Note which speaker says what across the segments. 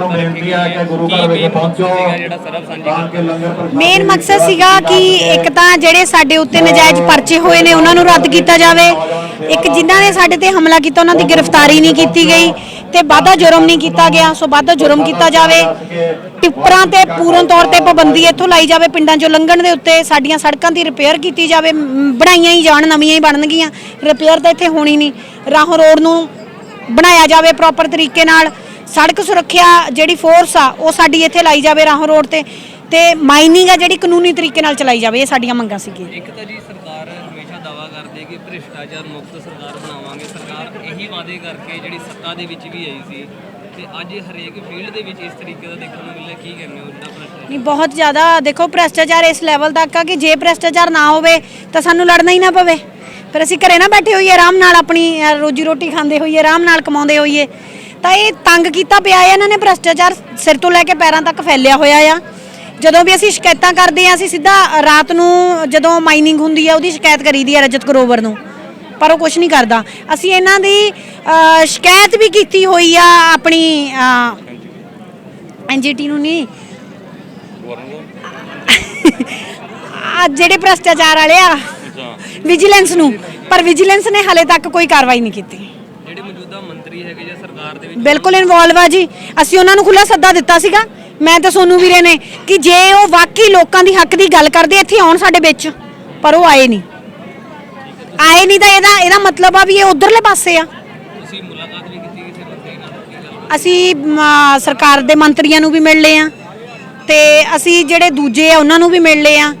Speaker 1: ਨੂੰ ਬੇਨਤੀ ਹੈ ਕਿ ਗੁਰੂ ਘਰ ਵਿੱਚ ਪਹੁੰਚੋ ਤਾਂ ਕਿ ਲੰਗਰ ਪ੍ਰਸ਼ਾਦ
Speaker 2: ਮੇਨ ਮਕਸਦ ਸੀਗਾ ਕਿ ਇੱਕ ਤਾਂ ਜਿਹੜੇ ਸਾਡੇ ਉੱਤੇ ਨਜਾਇਜ਼ ਪਰਚੇ ਹੋਏ ਨੇ ਉਹਨਾਂ ਨੂੰ ਰੱਦ ਕੀਤਾ ਜਾਵੇ। ਇੱਕ ਜਿਨ੍ਹਾਂ ਨੇ ਸਾਡੇ ਤੇ ਹਮਲਾ ਕੀਤਾ ਉਹਨਾਂ ਦੀ ਗ੍ਰਿਫਤਾਰੀ ਨਹੀਂ ਕੀਤੀ ਗਈ ਤੇ ਵਾਧਾ ਜੁਰਮ ਨਹੀਂ ਕੀਤਾ ਗਿਆ। ਸੋ ਵਾਧਾ ਜੁਰਮ ਕੀਤਾ ਜਾਵੇ। ਟਿੱਪਰਾਂ ਤੇ ਪੂਰਨ ਤੌਰ ਤੇ ਪਾਬੰਦੀ ਇੱਥੋਂ ਲਾਈ ਜਾਵੇ ਪਿੰਡਾਂ 'ਚੋਂ ਲੰਘਣ ਦੇ ਉੱਤੇ। ਸਾਡੀਆਂ ਸੜਕਾਂ ਦੀ ਰਿਪੇਅਰ ਕੀਤੀ ਜਾਵੇ। ਮ, ਬਣਾਈਆਂ ਹੀ ਜਾਣ ਨਵੀਆਂ ਹੀ ਬਣਨਗੀਆਂ। ਰਿਪੇਅਰ ਤਾਂ ਇੱਥੇ ਹੋਣੀ ਨਹੀਂ। ਰਾਹੋਂ ਰੋਡ ਨੂੰ ਬਣਾਇਆ ਜਾਵੇ ਪ੍ਰੋਪਰ ਤਰੀਕੇ ਨਾਲ। ਸੜਕ ਸੁਰੱਖਿਆ ਜਿਹੜੀ ਫੋਰਸ ਆ ਉਹ ਸਾਡੀ ਇੱਥੇ ਲਾਈ ਜਾਵੇ ਰਾਹੋਂ ਰੋਡ ਤੇ। ਤੇ ਮਾਈਨਿੰਗ ਆ ਜਿਹੜੀ ਕਾਨੂੰਨੀ ਤਰੀਕੇ ਨਾਲ ਚਲਾਈ ਜਾਵੇ ਇਹ ਸਾਡੀਆਂ ਮੰਗਾਂ ਸੀਗੀਆਂ।
Speaker 3: ਇੱਕ ਤਾਂ ਜੀ ਸਰਕਾਰ ਹਮੇਸ਼ਾ ਦਾਵਾ ਕਰਦੀ ਹੈ ਕਿ ਭ੍ਰਿਸ਼ਟਾਚਾਰ ਮੁਕਤ ਸਰਕਾਰ ਬਣਾਵਾਂਗੇ। ਸਰਕਾਰ ਇਹੀ ਵਾਅਦੇ ਕਰਕੇ ਜਿਹੜੀ ਸੱਤਾ ਦੇ ਵਿੱਚ ਵੀ ਆਈ ਸੀ। ਤੇ ਅੱਜ ਹਰੇਕ ਫੀਲਡ ਦੇ ਵਿੱਚ ਇਸ ਤਰੀਕੇ ਦਾ ਦੇਖਣ ਨੂੰ ਮਿਲਿਆ। ਕੀ ਕਹਿੰਦੇ ਹੋ ਜਿਹੜਾ ਭ੍ਰਿਸ਼ਟਾਚਾਰ?
Speaker 2: ਨਹੀਂ ਬਹੁਤ ਜ਼ਿਆਦਾ ਦੇਖੋ ਭ੍ਰਸ਼ਟਾਚਾਰ ਇਸ ਲੈਵਲ ਤੱਕ ਆ ਕਿ ਜੇ ਭ੍ਰਸ਼ਟਾਚਾਰ ਨਾ ਹੋਵੇ ਤਾਂ ਸਾਨੂੰ ਲੜਨਾ ਹੀ ਨਾ ਪਵੇ। ਫਿਰ ਅਸੀਂ ਘਰੇ ਨਾ ਬੈਠੇ ਹੋਈਏ ਆਰਾਮ ਨਾਲ ਆਪਣੀ ਰੋਜੀ ਰੋਟੀ ਖਾਂਦੇ ਹੋਈਏ ਆਰਾਮ ਨਾਲ ਕਮਾਉਂਦੇ ਹੋਈਏ। ਤਾਂ ਇਹ ਤੰਗ ਕੀਤਾ ਪਿਆ ਹੈ ਇਹਨਾਂ ਨੇ ਭ੍ਰਸ਼ਟਾਚਾਰ ਸਿਰ ਤੋਂ ਲੈ ਕੇ ਪੈਰਾਂ ਤੱਕ ਫੈਲਿਆ ਹੋਇਆ ਆ। ਜਦੋਂ ਵੀ ਅਸੀਂ ਸ਼ਿਕਾਇਤਾਂ ਕਰਦੇ ਆ ਅਸੀਂ ਸਿੱਧਾ ਰਾਤ ਨੂੰ ਜਦੋਂ ਮਾਈਨਿੰਗ ਹੁੰਦੀ ਆ ਉਹਦੀ ਸ਼ਿਕਾਇਤ ਕਰੀਦੀ ਆ ਰਜਤ ਕਰੋਵਰ ਨੂੰ। ਪਰ ਉਹ ਕੁਝ ਨਹੀਂ ਕਰਦਾ। ਅਸੀਂ ਇਹਨਾਂ ਦੀ ਸ਼ਿਕਾਇਤ ਵੀ ਕੀਤੀ ਹੋਈ ਆ ਆਪਣੀ ਐਨਜੀਟੀ ਨੂੰ ਨਹੀਂ। ਆ ਜਿਹੜੇ ਭ੍ਰਸ਼ਟਾਚਾਰ ਵਾਲੇ ਆ ਵਿਜੀਲੈਂਸ ਨੂੰ। ਪਰ ਵਿਜੀਲੈਂਸ ਨੇ ਹਲੇ ਤੱਕ ਕੋਈ ਕਾਰਵਾਈ ਨਹੀਂ ਕੀਤੀ
Speaker 3: ਜਿਹੜੇ ਮੌਜੂਦਾ ਮੰਤਰੀ ਹੈਗੇ ਜਾਂ ਸਰਕਾਰ ਦੇ ਵਿੱਚ
Speaker 2: ਬਿਲਕੁਲ ਇਨਵੋਲਵ ਆ ਜੀ। ਅਸੀਂ ਉਹਨਾਂ ਨੂੰ ਖੁੱਲਾ ਸੱਦਾ ਦਿੱਤਾ ਸੀਗਾ। ਮੈਂ ਤੇ ਸੋਨੂ ਵੀਰੇ ਨੇ ਕਿ ਜੇ ਉਹ ਵਾਕਈ ਲੋਕਾਂ ਦੀ ਹੱਕ ਦੀ ਗੱਲ ਕਰਦੇ ਇੱਥੇ ਆਉਣ ਸਾਡੇ ਵਿੱਚ। ਪਰ ਉਹ ਆਏ ਨਹੀਂ। ਆਏ ਨਹੀਂ ਤਾਂ ਇਹਦਾ ਇਹਦਾ ਮਤਲਬ ਆ ਵੀ ਇਹ ਉਧਰਲੇ ਪਾਸੇ ਆ।
Speaker 3: ਤੁਸੀਂ ਮੁਲਾਕਾਤ ਵੀ ਕੀਤੀ ਕਿਸੇ ਮੰਤਰੀ ਨਾਲ? ਕੀ ਗੱਲ
Speaker 2: ਅਸੀਂ ਸਰਕਾਰ ਦੇ ਮੰਤਰੀਆਂ ਨੂੰ ਵੀ ਮਿਲ ਲਏ ਆ। ਤੇ ਅਸੀਂ ਜਿਹੜੇ ਦੂਜੇ ਆ ਉਹਨਾਂ ਨੂੰ ਵੀ ਮਿਲ ਲਏ ਆ।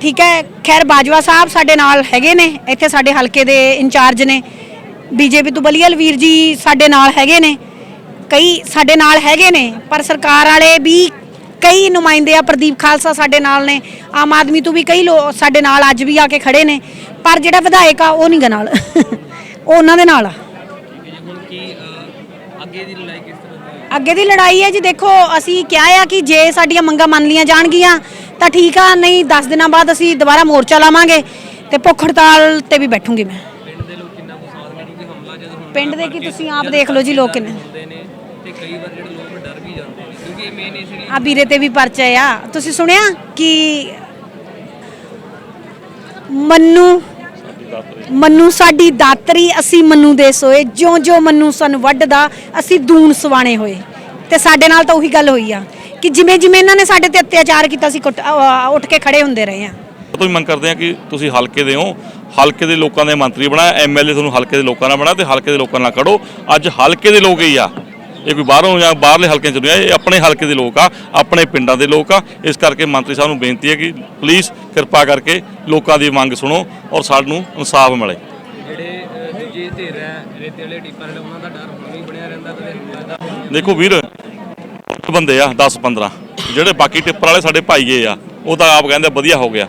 Speaker 2: ਠੀਕ ਹੈ। ਖੈਰ ਬਾਜਵਾ ਸਾਹਿਬ ਸਾਡੇ ਨਾਲ ਹੈਗੇ ਨੇ। ਇੱਥੇ ਸਾਡੇ ਹਲਕੇ ਦੇ ਇੰਚਾਰਜ ਨੇ। ਬੀਜੇਪੀ ਤੋਂ ਬਲੀਅਲ ਵੀਰ ਜੀ ਸਾਡੇ ਨਾਲ ਹੈਗੇ ਨੇ। ਕਈ ਸਾਡੇ ਨਾਲ ਹੈਗੇ ਨੇ, ਪਰ ਸਰਕਾਰ ਵਾਲੇ ਵੀ ਕਈ ਨੁਮਾਇੰਦੇ ਆ, ਪ੍ਰਦੀਪ ਖਾਲਸਾ ਸਾਡੇ ਨਾਲ ਨੇ, ਆਮ ਆਦਮੀ ਤੋਂ ਵੀ ਕਈ ਲੋਕ ਸਾਡੇ ਨਾਲ ਅੱਜ ਵੀ ਆ ਕੇ ਖੜੇ ਨੇ, ਪਰ ਜਿਹੜਾ ਵਿਧਾਇਕ ਆ, ਉਹ ਨਹੀਂ ਗਾ ਨਾਲ। ਉਹ ਉਹਨਾਂ ਦੇ ਨਾਲ ਆ।
Speaker 3: ਅੱਗੇ ਦੀ ਲੜਾਈ ਕਿਸ ਤਰ੍ਹਾਂ ਹੈ
Speaker 2: ਅੱਗੇ ਦੀ ਲੜਾਈ ਹੈ ਜੀ, ਦੇਖੋ, ਅਸੀਂ ਕਿਹਾ ਆ ਕਿ ਜੇ ਸਾਡੀਆਂ ਮੰਗਾਂ ਮੰਨ ਲੀਆਂ ਜਾਣਗੀਆਂ, ਤਾਂ ਠੀਕ ਆ, ਨਹੀਂ 10 ਦਿਨਾਂ ਬਾਅਦ ਅਸੀਂ ਦੁਬਾਰਾ ਮੋਰਚਾ ਲਾਵਾਂਗੇ ਤੇ ਭੁੱਖ ਹੜਤਾਲ ਤੇ ਵੀ ਬੈਠੂੰਗੀ ਮੈਂ
Speaker 3: ਪਿੰਡ ਦੇ ਲੋਕ ਕਿੰਨਾ ਕੁ ਸਾਥ ਨੇ ਕਿਉਂਕਿ ਹਮਲਾ ਜਦੋਂ ਹੁੰਦਾ
Speaker 2: ਪਿੰਡ ਦੇ ਕੀ ਤੁਸੀਂ ਆਪ ਦੇਖ ਲਓ ਜੀ ਲੋਕ ਕਿੰਨੇ।
Speaker 3: ਹੁੰਦੇ ਨੇ ਤੇ ਕਈ ਵਾਰ ਜਿਹੜੇ ਲੋਕ ਡਰ ਵੀ ਜਾਂਦੇ ਨੇ ਕਿਉਂਕਿ ਇਹ ਮੇਨ ਇਸ ਲਈ
Speaker 2: ਆ ਵੀਰੇ ਤੇ ਵੀ ਪਰਚਾ ਆ। ਤੁਸੀਂ ਸੁਣਿਆ ਕਿ ਮੰਨੂ ਮੰਨੂ ਸਾਡੀ ਦਾਤਰੀ ਅਸੀਂ ਮੰਨੂ ਦੇ ਸੋਏ। ਜਿਉਂ ਜਿਉਂ ਮੰਨੂ ਸਾਨੂੰ ਵੱਢਦਾ ਅਸੀਂ ਦੂਣ ਸਵਾਣੇ ਹੋਏ। ਤੇ ਸਾਡੇ ਨਾਲ ਤਾਂ ਉਹੀ ਗੱਲ ਹੋਈ ਆ ਕਿ ਜਿਵੇਂ ਜਿਵੇਂ ਇਹਨਾਂ ਨੇ ਸਾਡੇ ਤੇ ਅਤਿਆਚਾਰ ਕੀਤਾ ਸੀ ਉੱਠ ਕੇ ਖੜੇ ਹੁੰਦੇ ਰਹੇ ਆ।
Speaker 4: ਤੋਂ ਵੀ ਮੰਗ ਕਰਦੇ ਆ ਕਿ ਤੁਸੀਂ ਹਲਕੇ ਦੇ ਹੋ ਹਲਕੇ ਦੇ ਲੋਕਾਂ ਦੇ ਮੰਤਰੀ ਬਣਾਇਆ ਐਮਐਲਏ ਤੁਹਾਨੂੰ ਹਲਕੇ ਦੇ ਲੋਕਾਂ ਨਾਲ ਬਣਾ ਤੇ ਹਲਕੇ ਦੇ ਲੋਕਾਂ ਨਾਲ ਖੜੋ। ਅੱਜ ਹਲਕੇ ਦੇ ਲੋਕ ਹੀ ਆ। ਇਹ ਕੋਈ ਬਾਹਰੋਂ ਜਾਂ ਬਾਹਰਲੇ ਹਲਕਿਆਂ ਚ ਨਹੀਂ ਆ ਇਹ ਆਪਣੇ ਹਲਕੇ ਦੇ ਲੋਕ ਆ ਆਪਣੇ ਪਿੰਡਾਂ ਦੇ ਲੋਕ ਆ। ਇਸ ਕਰਕੇ ਮੰਤਰੀ ਸਾਹਿਬ ਨੂੰ ਬੇਨਤੀ ਹੈ ਕਿ ਪਲੀਜ਼ ਕਿਰਪਾ ਕਰਕੇ ਲੋਕਾਂ ਦੀ ਮੰਗ ਸੁਣੋ ਔਰ ਸਾਨੂੰ ਇਨਸਾਫ ਮਿਲੇ।
Speaker 3: ਜਿਹੜੇ ਅਹ, ਦੂਜੇ ਧਿਰ ਹੈ ਰੇਤੇ ਵਾਲੇ ਟਿੱਪਰ ਵਾਲੇ ਉਹਨਾਂ ਦਾ ਡਰ ਹੁਣ ਵੀ ਬਣਿਆ ਰਹਿੰਦਾ ਕਦੇ ਹਮਲੇ ਦਾ
Speaker 4: ਦੇਖੋ ਵੀਰ ਬੰਦੇ ਆ 10 15 ਜਿਹੜੇ ਬਾਕੀ ਟਿੱਪਰ ਵਾਲੇ ਸਾਡੇ ਭਾਈਏ ਆ ਉਹ ਤਾਂ ਆਪ ਕਹਿੰਦੇ ਵਧੀਆ ਹੋ ਗਿਆ।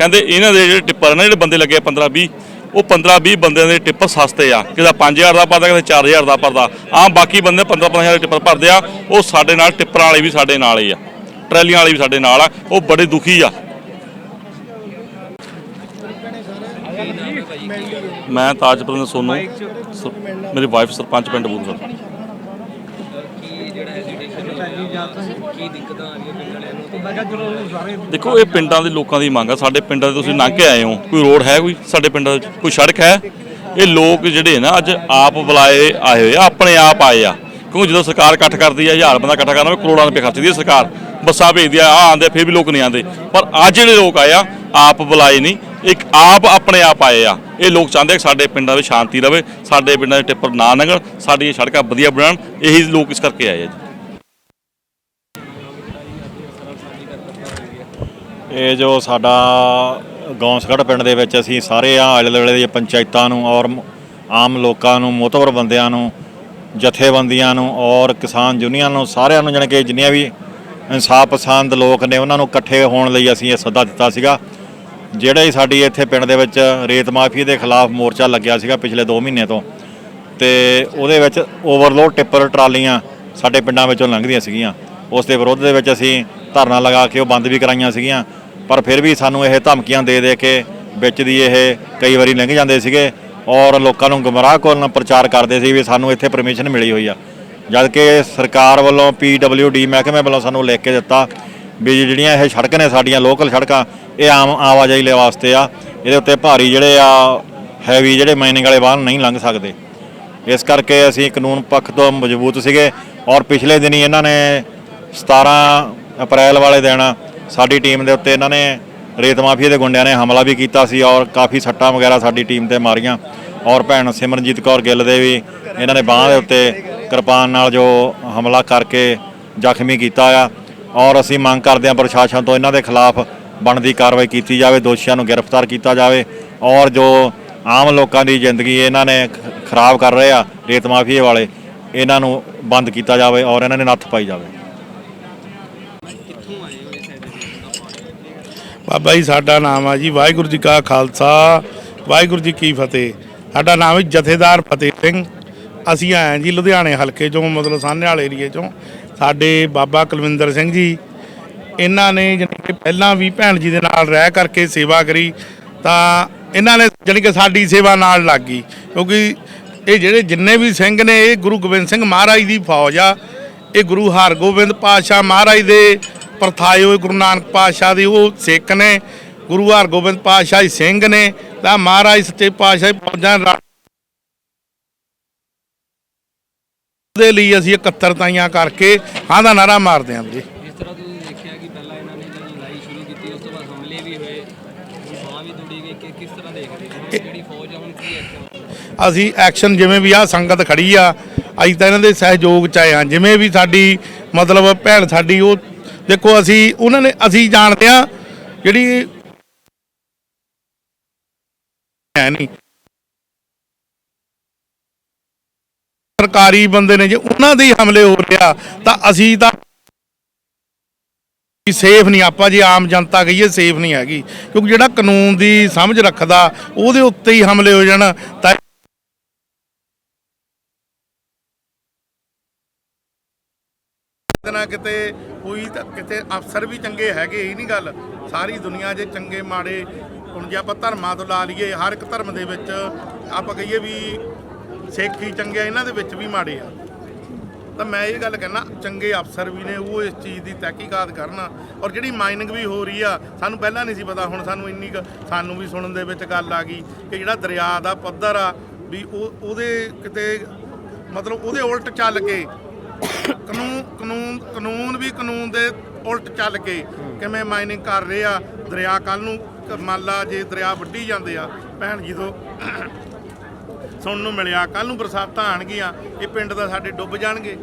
Speaker 4: ਕਹਿੰਦੇ ਇਹਨਾਂ ਦੇ ਜਿਹੜੇ ਟਿੱਪਰ ਨੇ, ਜਿਹੜੇ ਬੰਦੇ ਲੱਗੇ ਆ 15 20 ਉਹ 15 20 ਬੰਦਿਆਂ ਦੇ ਟਿੱਪਰ ਸਸਤੇ ਆ। ਕਿਦਾ 5000 ਦਾ ਭਰਦਾ ਕਿਦਾ 4000 ਦਾ ਭਰਦਾ ਆਮ ਬਾਕੀ ਬੰਦੇ 15 15000 ਦੇ ਟਿੱਪਰ ਭਰਦੇ ਆ, ਉਹ ਸਾਡੇ ਨਾਲ, ਟਿੱਪਰਾਂ ਵਾਲੇ ਵੀ ਸਾਡੇ ਨਾਲ ਹੀ ਆ। ਟਰੈਲੀਆਂ ਵਾਲੇ ਵੀ ਸਾਡੇ ਨਾਲ ਆ, ਉਹ ਬੜੇ ਦੁਖੀ ਆ। ਮੈਂ ਤਾਜਪੁਰ ਸੋਨੂ ਮੇਰੀ ਵਾਈਫ ਸਰਪੰਚ ਪਿੰਡ ਬੂਦਸਰ
Speaker 3: ਕੀ ਜਿਹੜਾ ਐਜੀਟੇਸ਼ਨ ਹੋ ਰਿਹਾ ਕੀ ਦਿੱਕਤਾਂ ਆ ਰਹੀਆਂ ਪਿੰਡ ਵਾਲਿਆਂ ਨੂੰ? ਤੇ
Speaker 4: ਦੇਖੋ ਇਹ ਪਿੰਡਾਂ ਦੇ ਲੋਕਾਂ ਦੀ ਮੰਗ ਆ। ਸਾਡੇ ਪਿੰਡਾਂ ਦੇ ਤੁਸੀਂ ਲੰਘ ਕੇ ਆਏ ਹੋ। ਕੋਈ ਰੋਡ ਹੈ ਕੋਈ? ਸਾਡੇ ਪਿੰਡਾਂ ਵਿੱਚ ਕੋਈ ਸੜਕ ਹੈ? ਇਹ ਲੋਕ ਜਿਹੜੇ ਨਾ ਅੱਜ ਆਪ ਬੁਲਾਏ ਆਏ ਹੋਏ ਆ ਆਪਣੇ ਆਪ ਆਏ ਆ। ਕਿਉਂਕਿ ਜਦੋਂ ਸਰਕਾਰ ਇਕੱਠ ਕਰਦੀ ਆ ਹਜ਼ਾਰ ਬੰਦਾ ਇਕੱਠਾ ਕਰਨਾ ਕਰੋੜਾਂ ਰੁਪਏ ਖਰਚਦੀ ਹੈ ਸਰਕਾਰ। ਬੱਸਾਂ ਭੇਜਦੀ ਆ ਆ ਆਂਦੇ ਫਿਰ ਵੀ ਲੋਕ ਨਹੀਂ ਆਂਦੇ ਪਰ ਅੱਜ ਜਿਹੜੇ ਲੋਕ ਆਏ ਆ ਆਪ ਬੁਲਾਏ ਨਹੀਂ। ਇੱਕ ਆਪ ਆਪਣੇ ਆਪ ਆਏ ਆ। ਇਹ ਲੋਕ ਚਾਹੁੰਦੇ ਆ ਕਿ ਸਾਡੇ ਪਿੰਡਾਂ ਵਿੱਚ ਸ਼ਾਂਤੀ ਰਵੇ ਸਾਡੇ ਪਿੰਡਾਂ ਦੇ ਟਿੱਪਰ ਨਾ ਲੰਘਣ ਸਾਡੀਆਂ ਸੜਕਾਂ ਵਧੀਆ ਬਣਨ। ਇਹੀ ਲੋਕ ਇਸ ਕਰਕੇ ਆਏ ਆ ਜੀ।
Speaker 5: ਇਹ ਜੋ ਸਾਡਾ ਗੌਂਸਗੜ੍ਹ ਪਿੰਡ ਦੇ ਵਿੱਚ ਅਸੀਂ ਸਾਰੇ ਆ ਆਲੇ ਦੁਆਲੇ ਦੀਆਂ ਪੰਚਾਇਤਾਂ ਨੂੰ ਔਰ ਆਮ ਲੋਕਾਂ ਨੂੰ, ਮੋਤਬਰ ਬੰਦਿਆਂ ਨੂੰ, ਜਥੇਬੰਦੀਆਂ ਨੂੰ ਔਰ ਕਿਸਾਨ ਯੂਨੀਅਨ ਨੂੰ, ਸਾਰਿਆਂ ਨੂੰ ਜਾਣੀ ਕਿ ਜਿੰਨੀਆਂ ਵੀ ਇਨਸਾਫ ਪਸੰਦ ਲੋਕ ਨੇ, ਉਹਨਾਂ ਨੂੰ ਇਕੱਠੇ ਹੋਣ ਲਈ ਅਸੀਂ ਇਹ ਸੱਦਾ ਦਿੱਤਾ ਸੀਗਾ। ਜਿਹੜੇ ਹੀ ਸਾਡੀ ਇੱਥੇ ਪਿੰਡ ਦੇ ਵਿੱਚ ਰੇਤ ਮਾਫੀ ਦੇ ਖਿਲਾਫ ਮੋਰਚਾ ਲੱਗਿਆ ਸੀਗਾ ਪਿਛਲੇ 2 ਮਹੀਨੇ ਤੋਂ, ਤੇ ਉਹਦੇ ਵਿੱਚ ਓਵਰਲੋਡ ਟਿੱਪਰ ਟਰਾਲੀਆਂ ਸਾਡੇ ਪਿੰਡਾਂ ਵਿੱਚੋਂ ਲੰਘਦੀਆਂ ਸੀਗੀਆਂ। ਉਸ ਦੇ ਵਿਰੋਧ ਦੇ ਵਿੱਚ ਅਸੀਂ ਧਰਨਾ ਲਗਾ ਕੇ ਉਹ ਬੰਦ ਵੀ ਕਰਾਈਆਂ ਸੀਗੀਆਂ। ਪਰ ਫਿਰ ਵੀ ਸਾਨੂੰ ਇਹ ਧਮਕੀਆਂ ਦੇ ਦੇ ਕੇ ਵਿੱਚ ਦੀ ਇਹ ਕਈ ਵਾਰੀ ਲੰਘ ਜਾਂਦੇ ਸੀਗੇ ਔਰ ਲੋਕਾਂ ਨੂੰ ਗੁੰਮਰਾਹ ਕਰਨ ਪ੍ਰਚਾਰ ਕਰਦੇ ਸੀ ਵੀ ਸਾਨੂੰ ਇੱਥੇ ਪਰਮਿਸ਼ਨ ਮਿਲੀ ਹੋਈ ਆ। ਜਦ ਕਿ ਸਰਕਾਰ ਵੱਲੋਂ ਡੀ ਮਹਿਕਮੇ ਵੱਲੋਂ ਸਾਨੂੰ ਲਿਖ ਕੇ ਦਿੱਤਾ ਵੀ ਜਿਹੜੀਆਂ ਇਹ ਸੜਕ ਨੇ ਸਾਡੀਆਂ ਲੋਕਲ ਸੜਕਾਂ, ਇਹ ਆਮ ਆਵਾਜਾਈ ਲਈ ਵਾਸਤੇ ਆ। ਇਹਦੇ ਉੱਤੇ ਭਾਰੀ ਜਿਹੜੇ ਆ ਹੈਵੀ ਜਿਹੜੇ ਮਾਈਨਿੰਗ ਵਾਲੇ ਵਾਹਨ ਨਹੀਂ ਲੰਘ ਸਕਦੇ। ਇਸ ਕਰਕੇ ਅਸੀਂ ਕਾਨੂੰਨ ਪੱਖ ਤੋਂ ਮਜ਼ਬੂਤ ਸੀਗੇ ਔਰ ਪਿਛਲੇ ਦਿਨੀ ਇਹਨਾਂ ਨੇ 17 ਅਪ੍ਰੈਲ ਵਾਲੇ ਦਿਨ ਸਾਡੀ ਟੀਮ ਦੇ ਉੱਤੇ ਇਹਨਾਂ ਨੇ ਰੇਤ ਮਾਫੀਆ ਦੇ ਗੁੰਡਿਆਂ ਨੇ ਹਮਲਾ ਵੀ ਕੀਤਾ ਸੀ ਔਰ ਕਾਫੀ ਸੱਟਾਂ ਵਗੈਰਾ ਸਾਡੀ ਟੀਮ ਤੇ ਮਾਰੀਆਂ। ਔਰ ਭੈਣ ਸਿਮਰਨਜੀਤ ਕੌਰ ਗਿੱਲ ਦੇ ਵੀ ਇਹਨਾਂ ਨੇ ਬਾਹ ਦੇ ਉੱਤੇ ਕਿਰਪਾਨ ਨਾਲ ਜੋ ਹਮਲਾ ਕਰਕੇ ਜ਼ਖਮੀ ਕੀਤਾ ਆ। ਔਰ ਅਸੀਂ ਮੰਗ ਕਰਦੇ ਹਾਂ ਪ੍ਰਸ਼ਾਸਨ ਤੋਂ ਇਹਨਾਂ ਦੇ ਖਿਲਾਫ ਬਣਦੀ ਕਾਰਵਾਈ ਕੀਤੀ ਜਾਵੇ, ਦੋਸ਼ੀਆਂ ਨੂੰ ਗ੍ਰਿਫਤਾਰ ਕੀਤਾ ਜਾਵੇ। ਔਰ ਜੋ ਆਮ ਲੋਕਾਂ ਦੀ ਜ਼ਿੰਦਗੀ ਇਹਨਾਂ ਨੇ ਖਰਾਬ ਕਰ ਰਹੇ ਆ ਰੇਤ ਮਾਫੀਏ ਵਾਲੇ, ਇਹਨਾਂ ਨੂੰ ਬੰਦ ਕੀਤਾ ਜਾਵੇ ਔਰ ਇਹਨਾਂ ਨੇ ਨੱਥ ਪਾਈ ਜਾਵੇ
Speaker 3: ਕਿੱਥੋਂ ਆਏ ਹੋ ਇਸ ਸਾਈਡ ਦਾ ਪਾਣੀ
Speaker 6: ਬਾਬਾ ਜੀ, ਸਾਡਾ ਨਾਮ ਆ ਜੀ ਵਾਹਿਗੁਰੂ ਜੀ ਕਾ ਖਾਲਸਾ, ਵਾਹਿਗੁਰੂ ਜੀ ਕੀ ਫਤਿਹ। ਸਾਡਾ ਨਾਮ ਹੈ ਜਥੇਦਾਰ ਫਤਿਹ ਸਿੰਘ। ਅਸੀਂ ਆਏ ਹਾਂ ਜੀ ਲੁਧਿਆਣੇ ਹਲਕੇ ਚੋਂ, ਮਤਲਬ ਸਾਨੇਵਾਲੇ ਏਰੀਏ ਚੋਂ। ਸਾਡੇ ਬਾਬਾ ਕੁਲਵਿੰਦਰ ਸਿੰਘ ਜੀ, ਇਹਨਾਂ ਨੇ ਜਾਣੀ ਕਿ ਪਹਿਲਾਂ ਵੀ ਭੈਣ ਜੀ ਦੇ ਨਾਲ ਰਹਿ ਕਰਕੇ ਸੇਵਾ ਕਰੀ, ਤਾਂ ਇਹਨਾਂ ਨੇ ਜਾਣੀ ਕਿ ਸਾਡੀ ਸੇਵਾ ਨਾਲ ਲੱਗ ਗਈ। ਕਿਉਂਕਿ ਇਹ ਜਿਹੜੇ ਜਿੰਨੇ ਵੀ ਸਿੰਘ ਨੇ, ਇਹ ਗੁਰੂ ਗੋਬਿੰਦ ਸਿੰਘ ਮਹਾਰਾਜ ਦੀ ਫੌਜ ਆ। ਇਹ ਗੁਰੂ ਹਰਗੋਬਿੰਦ ਪਾਤਸ਼ਾਹ ਮਹਾਰਾਜ ਦੇ ਪਰਥਾਏ ਹੋਏ ਗੁਰੂ ਨਾਨਕ ਪਾਤਸ਼ਾਹ ਦੇ ਉਹ ਸਿੱਖ ਨੇ ਗੁਰੂ ਹਰਗੋਬਿੰਦ ਪਾਤਸ਼ਾਹ ਜੀ ਸਿੰਘ ਨੇ ਤਾਂ ਮਹਾਰਾਜ ਸੱਚੇ ਪਾਤਸ਼ਾਹ ਰਾ- ਦੇ ਲਈ ਅਸੀਂ 71 ਤਾਈਆਂ ਕਰਕੇ ਹਾਂ ਦਾ ਨਾਰਾ ਮਾਰਦੇ ਹਾਂ ਜੀ।
Speaker 3: ਜਿਸ ਤਰ੍ਹਾਂ ਤੁਸੀਂ ਦੇਖਿਆ ਕਿ ਪਹਿਲਾਂ ਇਹਨਾਂ ਨੇ ਜਦੋਂ ਲੜਾਈ ਸ਼ੁਰੂ ਕੀਤੀ ਉਸ ਤੋਂ ਬਾਅਦ ਹਮਲੇ ਵੀ ਹੋਏ ਹੁਣ ਬਾਂਹ ਵੀ ਤੋੜੀ ਗਈ ਕਿ ਕਿਸ ਤਰ੍ਹਾਂ ਦੇਖਦੇ ਹੋ? ਹੁਣ ਜਿਹੜੀ ਫੌਜ ਆ ਹੁਣ ਕੀ ਐਕਸ਼ਨ
Speaker 6: ਅਸੀਂ ਐਕਸ਼ਨ ਜਿਵੇਂ ਵੀ ਆ ਸੰਗਤ ਖੜੀ ਆ ਅਸੀਂ ਤਾਂ ਇਹਨਾਂ ਦੇ ਸਹਿਯੋਗ ਚ ਆਏ ਹਾਂ ਜਿਵੇਂ ਵੀ ਸਾਡੀ ਮਤਲਬ ਭੈਣ ਸਾਡੀ ਉਹ ਦੇਖੋ, ਅਸੀਂ ਉਹਨਾਂ ਨੇ ਅਸੀਂ ਜਾਣਦੇ ਆ ਜਿਹੜੀ ਹੈ ਨਹੀਂ। ਸਰਕਾਰੀ ਬੰਦੇ ਨੇ ਜੇ ਉਹਨਾਂ ਦੇ ਹੀ ਹਮਲੇ ਹੋ ਰਿਹਾ, ਤਾਂ ਅਸੀਂ ਤਾਂ ਸੇਫ ਨਹੀਂ। ਆਪਾਂ ਜੇ ਆਮ ਜਨਤਾ ਕਹੀਏ, ਸੇਫ ਨਹੀਂ ਹੈਗੀ। ਕਿਉਂਕਿ ਜਿਹੜਾ ਕਾਨੂੰਨ ਦੀ ਸਮਝ ਰੱਖਦਾ, ਉਹਦੇ ਉੱਤੇ ਹੀ ਹਮਲੇ ਹੋ ਜਾਣ, ਤਾਂ ਕਿਤੇ ਨਾ ਕਿਤੇ ਤਾਂ ਕਿਤੇ ਅਫਸਰ ਵੀ ਚੰਗੇ ਹੈਗੇ ਇਹ ਨਹੀਂ ਗੱਲ। ਸਾਰੀ ਦੁਨੀਆ 'ਚ ਚੰਗੇ ਮਾੜੇ ਹੁਣ ਜੇ ਆਪਾਂ ਧਰਮਾਂ ਤੋਂ ਲਾ ਲਈਏ ਹਰ ਇੱਕ ਧਰਮ ਦੇ ਵਿੱਚ ਆਪਾਂ ਕਹੀਏ ਵੀ ਸਿੱਖ ਹੀ ਚੰਗੇ ਆ, ਇਹਨਾਂ ਦੇ ਵਿੱਚ ਵੀ ਮਾੜੇ ਆ। ਤਾਂ ਮੈਂ ਇਹ ਗੱਲ ਕਹਿਣਾ ਚੰਗੇ ਅਫਸਰ ਵੀ ਨੇ ਉਹ ਇਸ ਚੀਜ਼ ਦੀ ਤਹਿਕੀਕਾਤ ਕਰਨ। ਔਰ ਜਿਹੜੀ ਮਾਈਨਿੰਗ ਵੀ ਹੋ ਰਹੀ ਆ ਸਾਨੂੰ ਪਹਿਲਾਂ ਨਹੀਂ ਸੀ ਪਤਾ ਹੁਣ ਸਾਨੂੰ ਇੰਨੀ ਕੁ ਸਾਨੂੰ ਵੀ ਸੁਣਨ ਦੇ ਵਿੱਚ ਗੱਲ ਆ ਗਈ ਕਿ ਜਿਹੜਾ ਦਰਿਆ ਦਾ ਪੱਧਰ ਆ ਵੀ ਉਹ ਉਹਦੇ ਕਿਤੇ ਮਤਲਬ ਉਹਦੇ ਉਲਟ ਚੱਲ ਕੇ ਕਾਨੂੰਨ ਕਾਨੂੰਨ ਕਾਨੂੰਨ ਵੀ ਕਾਨੂੰਨ ਦੇ ਉਲਟ ਚੱਲ ਕੇ ਕਿਵੇਂ ਮਾਈਨਿੰਗ ਕਰ ਰਹੇ ਆ? ਦਰਿਆ ਕੱਲ ਨੂੰ ਕ- ਮੰਨ ਲਾ ਜੇ ਦਰਿਆ ਵੱਢੀ ਜਾਂਦੇ ਆ, ਭੈਣ ਜੀ ਤੋਂ ਸੁਣਨ ਨੂੰ ਮਿਲਿਆ ਕੱਲ ਨੂੰ ਬਰਸਾਤਾਂ ਆਣਗੀਆਂ ਇਹ ਪਿੰਡ ਦਾ ਸਾਡੇ ਡੁੱਬ ਜਾਣਗੇ।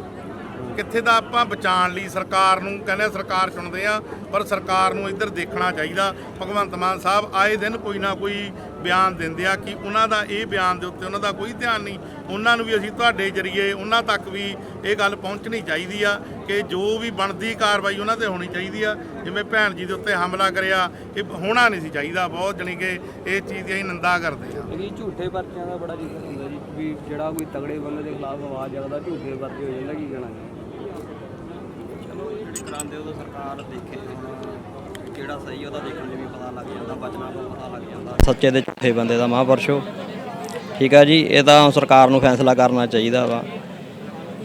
Speaker 6: ਕਿੱਥੇ ਦਾ ਆਪਾਂ ਬਚਾਉਣ ਲਈ ਸਰਕਾਰ ਨੂੰ ਕਹਿੰਦੇ ਸਰਕਾਰ ਸੁਣਦੇ ਆ, ਪਰ ਸਰਕਾਰ ਨੂੰ ਇੱਧਰ ਦੇਖਣਾ ਚਾਹੀਦਾ। ਭਗਵੰਤ ਮਾਨ ਸਾਹਿਬ ਆਏ ਦਿਨ ਕੋਈ ਨਾ ਕੋਈ ਬਿਆਨ ਦਿੰਦੇ ਆ ਕਿ ਉਹਨਾਂ ਦਾ ਇਹ ਬਿਆਨ ਦੇ ਉੱਤੇ ਉਹਨਾਂ ਦਾ ਕੋਈ ਧਿਆਨ ਨਹੀਂ। ਉਹਨਾਂ ਨੂੰ ਵੀ ਅਸੀਂ ਤੁਹਾਡੇ ਜਰੀਏ, ਉਹਨਾਂ ਤੱਕ ਵੀ ਇਹ ਗੱਲ ਪਹੁੰਚਣੀ ਚਾਹੀਦੀ ਆ ਕਿ ਜੋ ਵੀ ਬਣਦੀ ਕਾਰਵਾਈ ਉਹਨਾਂ ਤੇ ਹੋਣੀ ਚਾਹੀਦੀ ਆ। ਜਿਵੇਂ ਭੈਣ ਜੀ ਦੇ ਉੱਤੇ ਹਮਲਾ ਕਰਿਆ, ਇਹ ਹੋਣਾ ਨਹੀਂ ਸੀ ਚਾਹੀਦਾ। ਬਹੁਤ ਜਣੀ ਕਿ ਇਹ ਚੀਜ਼ ਦੀ ਅਸੀਂ ਨਿੰਦਾ ਕਰਦੇ ਆ।
Speaker 3: ਇਹ ਝੂਠੇ ਪਰਚਿਆਂ ਦਾ ਬੜਾ ਜ਼ਿਕਰ ਹੁੰਦਾ ਜੀ, ਵੀ ਜਿਹੜਾ ਕੋਈ ਤਗੜੇ ਬੰਦੇ ਦੇ ਖਿਲਾਫ ਆਵਾਜ਼ ਜਗਦਾ ਝੂਠੇ ਪਰਚੇ ਹੋ ਜਾਂਦਾ ਕੀ ਕਹਿਣਾ
Speaker 1: ਚਲੋ ਜਿਹੜੀ ਕਰਾਉਂਦੇ ਉਦੋਂ ਸਰਕਾਰ ਦੇਖੇ ਹੁਣ ਕਿਹੜਾ ਸਹੀ ਉਹਦਾ ਦੇਖਣ 'ਚ ਵੀ ਪਤਾ ਲੱਗ ਜਾਂਦਾ ਬਚਨਾ ਤੋਂ ਪਤਾ ਲੱਗ ਜਾਂਦਾ। ਸੱਚੇ ਦੇ ਝੂਠੇ ਬੰਦੇ ਦਾ ਮਹਾਂਪੁਰਸ਼ੋ ਠੀਕ ਆ ਜੀ ਇਹ ਤਾਂ ਸਰਕਾਰ ਨੂੰ ਫੈਸਲਾ ਕਰਨਾ ਚਾਹੀਦਾ ਵਾ।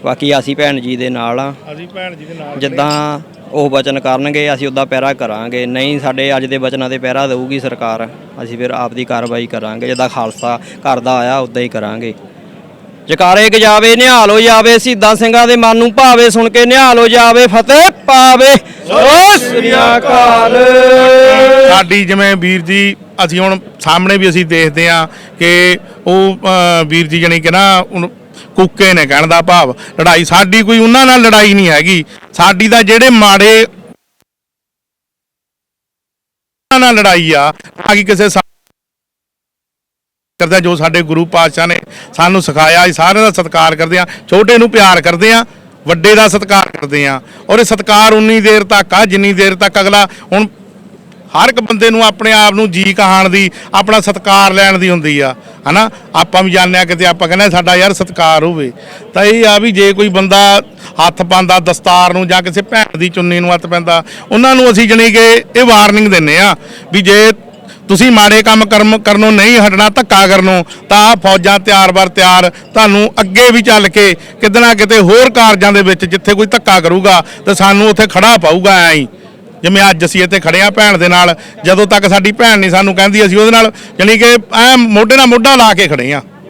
Speaker 1: ਬਾਕੀ ਅਸੀਂ ਭੈਣ ਜੀ ਦੇ ਨਾਲ ਆ।
Speaker 6: ਅਸੀਂ ਭੈਣ ਜੀ ਦੇ ਨਾਲ
Speaker 1: ਜਿੱਦਾਂ ਉਹ ਵਚਨ ਕਰਨਗੇ ਅਸੀਂ ਉੱਦਾਂ ਪਹਿਰਾ ਕਰਾਂਗੇ। ਨਹੀਂ ਸਾਡੇ ਅੱਜ ਦੇ ਵਚਨਾਂ ਤੇ ਪਹਿਰਾ ਦੇਊਗੀ ਸਰਕਾਰ। ਅਸੀਂ ਫਿਰ ਆਪ ਦੀ ਕਾਰਵਾਈ ਕਰਾਂਗੇ ਜਿੱਦਾਂ ਖਾਲਸਾ ਕਰਦਾ ਆਇਆ ਉਦਾਂ ਹੀ ਕਰਾਂਗੇ। ਜਕਾਰੇ ਗਜਾਵੇ ਨਿਹਾਲ ਹੋ ਜਾਵੇ ਸਿੱਧਾ ਸਿੰਘਾਂ ਦੇ ਮਨ ਨੂੰ ਭਾਵੇ, ਸੁਣ ਕੇ ਨਿਹਾਲ ਹੋ ਜਾਵੇ, ਫਤਿਹ ਪਾਵੇ। ਓ ਸ੍ਰੀ ਅਕਾਲ।
Speaker 6: ਸਾਡੀ ਜਿਵੇਂ ਵੀਰ ਜੀ, ਅਸੀਂ ਹੁਣ ਸਾਹਮਣੇ ਵੀ ਅਸੀਂ ਦੇਖਦੇ ਆ ਕਿ ਉਹ ਵੀਰ ਜੀ ਜਣੀ ਕਿ ਨਾ ਕੁੱਕੇ ਨੇ ਕਹਿਣ ਦਾ ਭਾਵ, ਲੜਾਈ ਸਾਡੀ ਕੋਈ ਉਹਨਾਂ ਨਾਲ ਲੜਾਈ ਨਹੀਂ ਹੈਗੀ। ਸਾਡੀ ਤਾਂ ਜਿਹੜੇ ਮਾੜੇ, ਉਹਨਾਂ ਨਾਲ ਲੜਾਈ ਆ ਆ ਕਿ ਕਿਸੇ ਕਰਦਾ ਜੋ ਸਾਡੇ ਗੁਰੂ ਪਾਤਸ਼ਾਹ ਨੇ ਸਾਨੂੰ ਸਿਖਾਇਆ, ਅਸੀਂ ਸਾਰਿਆਂ ਦਾ ਸਤਿਕਾਰ ਕਰਦੇ ਆ ਛੋਟੇ ਨੂੰ ਪਿਆਰ ਕਰਦੇ ਆ ਵੱਡੇ ਦਾ ਸਤਿਕਾਰ ਕਰਦੇ ਆ ਔਰ ਇਹ ਸਤਿਕਾਰ ਉਨੀ ਦੇਰ ਤੱਕ ਆ, ਜਿੰਨੀ ਦੇਰ ਤੱਕ ਅਗਲਾ ਹੁਣ ਹਰ ਇੱਕ ਬੰਦੇ ਨੂੰ ਆਪਣੇ ਆਪ ਨੂੰ ਜੀ ਕਹਾਣ ਦੀ, ਆਪਣਾ ਸਤਿਕਾਰ ਲੈਣ ਦੀ ਹੁੰਦੀ ਆ, ਹਨਾ? ਆਪਾਂ ਵੀ ਜਾਣਦੇ ਆ ਕਿਤੇ ਆਪਾਂ ਕਹਿੰਦੇ ਆ ਸਾਡਾ ਯਾਰ ਸਤਿਕਾਰ ਹੋਵੇ। ਤਾਂ ਇਹ ਆ ਵੀ ਜੇ ਕੋਈ ਬੰਦਾ ਹੱਥ ਪਾਉਂਦਾ ਦਸਤਾਰ ਨੂੰ ਜਾਂ ਕਿਸੇ ਭੈਣ ਦੀ ਚੁੰਨੀ ਨੂੰ ਹੱਥ ਪੈਂਦਾ, ਉਹਨਾਂ ਨੂੰ ਅਸੀਂ ਜਣੀ ਕਿ ਇਹ ਵਾਰਨਿੰਗ ਦਿੰਨੇ ਆ ਵੀ ਜੇ ਤੁਸੀਂ ਮਾੜੇ ਕੰਮ ਕਰਮ ਕਰਨੋਂ ਨਹੀਂ ਹਟਣਾ, ਧੱਕਾ ਕਰਨੋਂ, ਤਾਂ ਆਹ ਫੌਜਾਂ ਤਿਆਰ ਬਰ ਤਿਆਰ, ਤੁਹਾਨੂੰ ਅੱਗੇ ਵੀ ਚੱਲ ਕੇ ਕਿਤੇ ਨਾ ਕਿਤੇ ਹੋਰ ਕਾਰਜਾਂ ਦੇ ਵਿੱਚ ਜਿੱਥੇ ਕੋਈ ਧੱਕਾ ਕਰੂਗਾ, ਤੇ ਸਾਨੂੰ ਉੱਥੇ ਖੜਾ ਪਾਊਗਾ ਐਂ ਹੀ। ਜਿਵੇਂ ਅੱਜ ਅਸੀਂ ਇੱਥੇ ਖੜੇ ਆ ਭੈਣ ਦੇ ਨਾਲ, ਜਦੋਂ ਤੱਕ ਸਾਡੀ ਭੈਣ ਨਹੀਂ ਸਾਨੂੰ ਕਹਿੰਦੀ, ਅਸੀਂ ਉਹਦੇ ਨਾਲ ਯਾਨੀ ਕਿ ਐ ਮੋਢੇ ਨਾਲ ਮੋਢਾ ਲਾ ਕੇ ਖੜੇ ਆ